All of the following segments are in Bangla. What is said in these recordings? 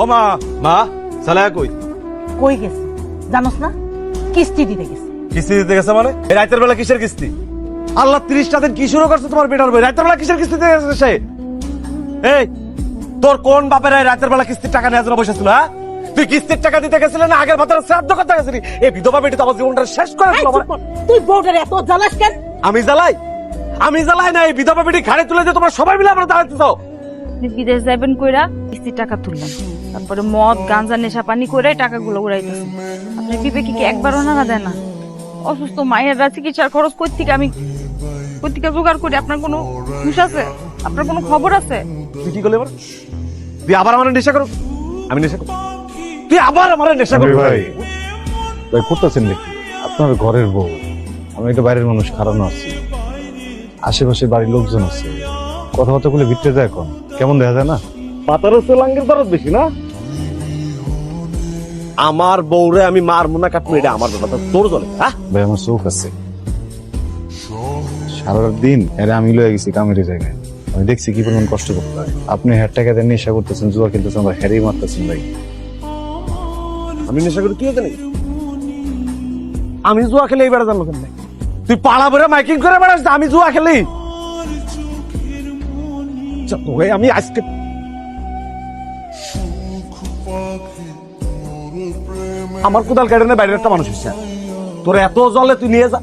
ও মা মা সালায়া কই? কই গেছে? জানোস না? কিস্তি দিতে গেছে। কিস্তি দিতে গেছে মানে? এই রাতের বেলা কিসের কিস্তি? আল্লাহ তিরিশটা দিন কি শুরু করছে তোমার বেটার বই? রাতের বেলা কিসের কিস্তি দিতে গেছে সে? এই তোর কোন বাপের রাতের বেলা কিস্তির টাকা নেওয়ার জন্য বসেছিল হ্যাঁ? তুই কিস্তির টাকা দিতে গেছিলি না আগের বছর শ্রাদ্ধ করতে গেছিলি? এই বিধবা বেটি তো আমার জীবনটা শেষ করে দিল চুপ তুই বউটার এত জ্বালাস কেন? আমি জ্বালাই? আমি জ্বালাই না এই বিধবা বেটি ঘাড়ে তুলে যে তোমরা সবাই মিলে আমরা দাঁড়াতে আপনি বিদেশ যাইবেন কইরা কিস্তির টাকা তুললেন। তারপরে মদ গাঞ্জা নেশা পানি করে টাকাগুলো উড়াইতেছেন আপনার বিবেকে কি একবারও না দেয় না? অসুস্থ মায়েরা চিকিৎসার খরচ কই থেকে আমি কই জোগাড় করি? আপনার কোনো হুশ আছে? আপনার কোনো খবর আছে? তুই কি করলি এবার? তুই আবার আমার নেশা করো? আমি নেশা করো তুই আবার আমার নেশা করো ভাই ভাই করতেছেন নাকি? আপনার ঘরের বউ আমি একটা বাইরের মানুষ খারানো আছি। আশেপাশে বাড়ির লোকজন আছে। কথাবার্তা বলে ভিতরে যায় এখন কেমন দেখা যায় না? লাঙ্গের দরদ বেশি না? আমার বউরে আমি মার মুনা কাটবো এটা আমার ব্যাপার তোর চলে হ্যাঁ? ভাই আমার চোখ আছে। সারা দিন এরা আমি লয়ে গেছি কামের জায়গায়। আমি দেখছি কি পরিমাণ কষ্ট করতে হয়। আপনি হ্যার টাকা দেন নেশা করতেছেন জুয়া কিনতেছেন আবার হ্যারেই মারতেছেন ভাই। আমি নেশা করি তুই জানি আমি জুয়া খেলে এইবার জানলো কেন তুই পাড়া ভরে মাইকিং করে বেড়াস আমি জুয়া খেলি। আমি আজকে আমার কোদাল কেটে নেই বাইরের একটা মানুষ এসছে তোর এত জলে তুই নিয়ে যা।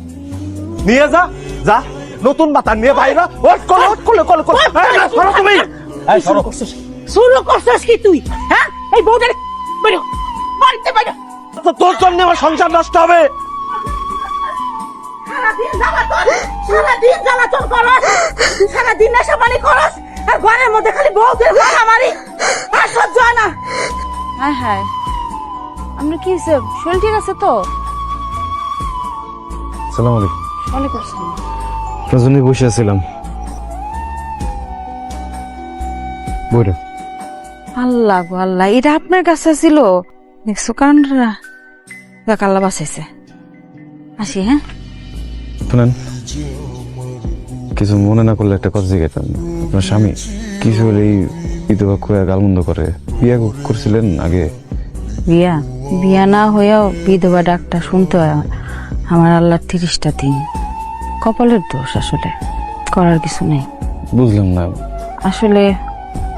নিয়ে যা যা। নতুন মাথা নিয়ে বাইরে। ওট করো ওট করলে করলে করলে এই, সরো তুমি। এই, সরো। শুরু করছিস কি তুই? হ্যাঁ? এই বউটার বেরো বাড়িতে তো তোর জন্য আমার সংসার নষ্ট হবে। সারাদিন জ্বালাতন সারাদিন জ্বালাতন করস। সারাদিন নেশা পানি করস। আর ঘরের মধ্যে খালি বউদের মারামারি। আর সহ্য হয় না। হ্যাঁ হ্যাঁ। আপনার কি হয়েছে শরীর ঠিক আছে তো? সালাম আলাইকুম। ওয়ালাইকুম আসসালাম। আপনার জন্যই বসে আছিলাম। বইটা আল্লাহ গো আল্লাহ এটা আপনার কাছে ছিল? দেখছ কারণরা দেখ আল্লাহ বাঁচাইছে। আসি হ্যাঁ? শুনেন কিছু মনে না করলে একটা কথা জিজ্ঞাসা আপনার স্বামী কিছু হলে এই বিধবা কয়া গালমন্দ করে। বিয়ে করছিলেন আগে। বিয়া? বিয়া না হয়েও বিধবা ডাকটা শুনতে হয় আমার আল্লাহর তিরিশটা দিন। কপালের দোষ আসলে করার কিছু নেই। বুঝলাম না। আসলে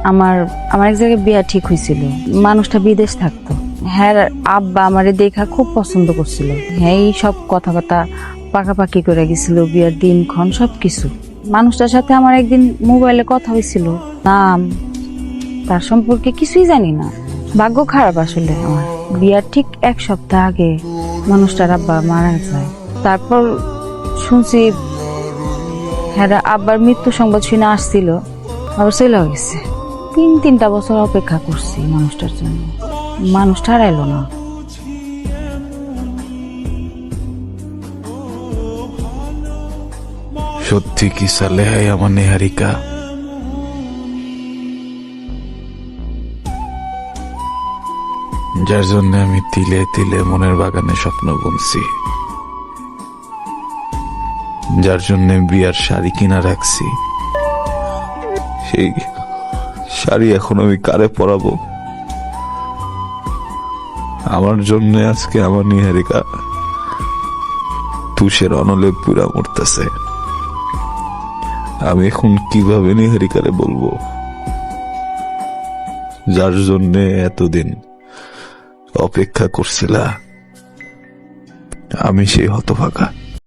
আমার আমার এক জায়গায় বিয়া ঠিক হয়েছিল। মানুষটা বিদেশ থাকতো। হ্যাঁ আব্বা আমারে দেখা খুব পছন্দ করছিল। হ্যাঁ এই সব কথাবার্তা পাকাপাকি করে গেছিল বিয়ার দিনক্ষণ সব কিছু মানুষটার সাথে আমার একদিন মোবাইলে কথা হয়েছিল। নাম তার সম্পর্কে কিছুই জানি না। ভাগ্য খারাপ আসলে আমার। বিয়ার ঠিক এক সপ্তাহ আগে মানুষটার আব্বা মারা যায়। তারপর শুনছি হ্যাঁ আব্বার মৃত্যু সংবাদ শুনে আসছিল, আবার চলে গেছে। তিন, তিনটা বছর অপেক্ষা করছি মানুষটার জন্য। মানুষটা আর এলো না। সত্যি কি সালেহাই আমার নেহারিকা? যার জন্য আমি তিলে তিলে মনের বাগানে স্বপ্ন বুনছি যার জন্য বিয়ার শাড়ি কিনা রাখছি। সেই শাড়ি এখন আমি কারে পরাবো? আমার জন্য আজকে আমার নিহারিকা তুষের অনলে পুরা মরতেছে। আমি এখন কীভাবে নিহারিকারে বলব? যার জন্য এতদিন অপেক্ষা করছিলা। আমি সেই হতভাগা।